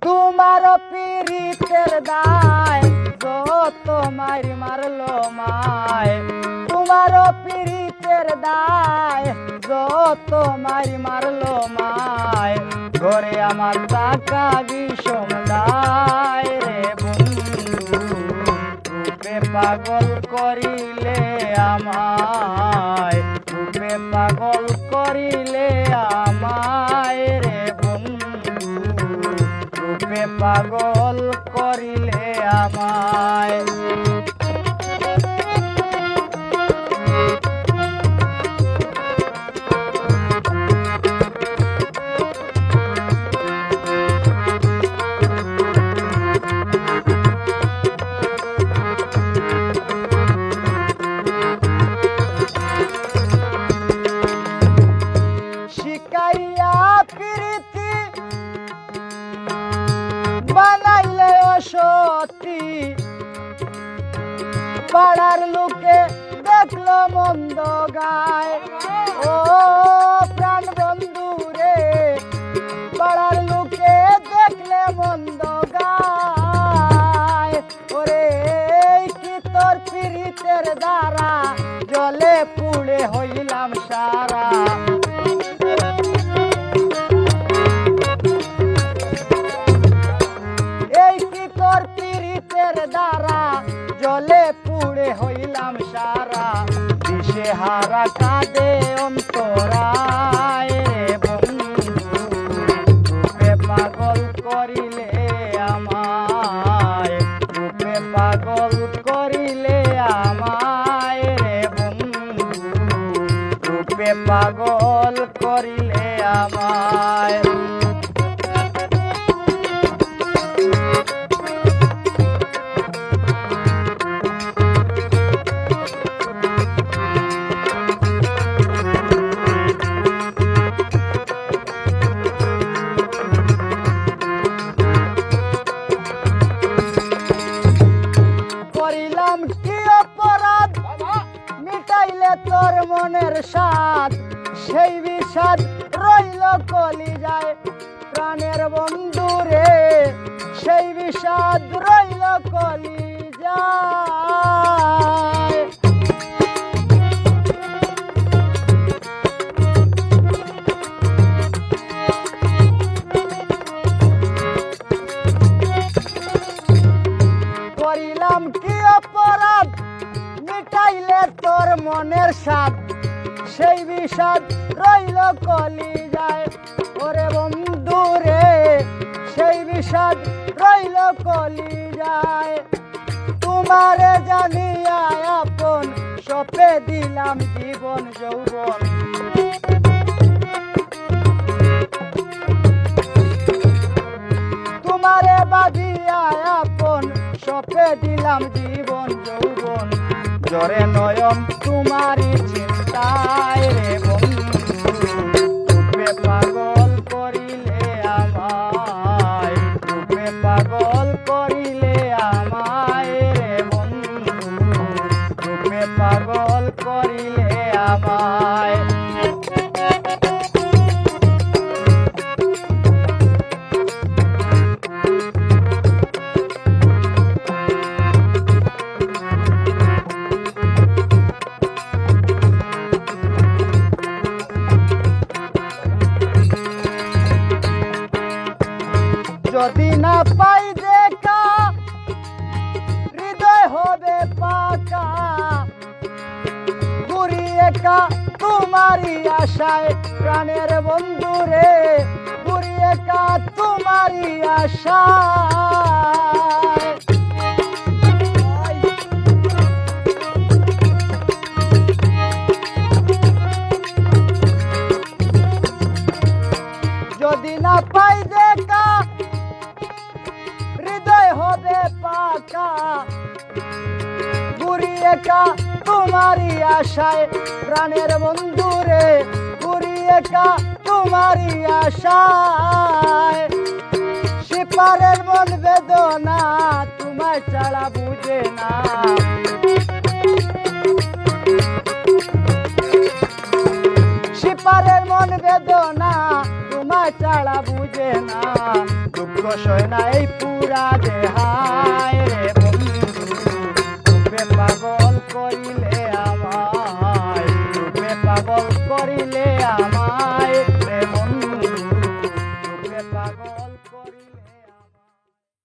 তোমার পীড়িতের দায় যত মার মারলো মায়। তোমার পীড়িতের দায় যত মার মারলো মায়। ঘরে আমার টাকা বিষম দায় রে বন্ধু পাগল করিলে আমায় রে বন্ধু রূপে পাগল করিলে আমায়। শিকাইয়া প্রীতি বানাইলে অসতি পাড়ার লোকে দেখল মন্দ গায়। ও প্রাণ বন্ধু রে, পাড়ার লোকে দেখলে মন্দ গায়। ওরে কি তোর পীড়িতের দ্বারা? জলে পুড়ে হইলাম সারা। হইলাম সারা, দিশে হারা কাঁদে অন্তরায়। বন্ধু পাগল করিলে আমায়, রূপে পাগল করিলে আমায় রে বন্ধু। রূপে পাগল করিলে আমায় তোর মনের স্বাদ, সেই বিষাদ রইল কলি যায় প্রাণের বন্ধু রে, সেই বিষাদ রইল কলি যায় মনের স্বাদ, সেই বিষাদ রইল কলি যায় ওরে বন্ধু রে, সেই বিষাদ রইল কলি যায় তোমারে জানিয়া আপন সপে দিলাম জীবন যৌবন। তোমারে বাজিয়া আপন সপে দিলাম জীবন যৌবন। জরে নয়ন তোমারই চিন্তায় রে বন্ধু। রূপে পাগল করিলে আমায় তুমি পাগল করিলে আমায় রে বন্ধু। তুমি পাগল করিলে আমায়। যদি না পাই দেখা, হৃদয় হবে পাকা। ঘুরি একা, তোমারই আশায় প্রাণের বন্ধু রে। ঘুরি একা, তোমারই আশায়। যদি না পাই দেখা পাকা ঘুরি একা, তোমারই আশায়, প্রাণের বন্ধু বুড়ি একা, তোমারই আশায়। সিপারের মন বেদনা, তোমায় ছাড়া বুঝে না। ছাড়া বুঝে না। দুঃখ সয় না এই পুরা দেহায় রে বন্ধু পাগল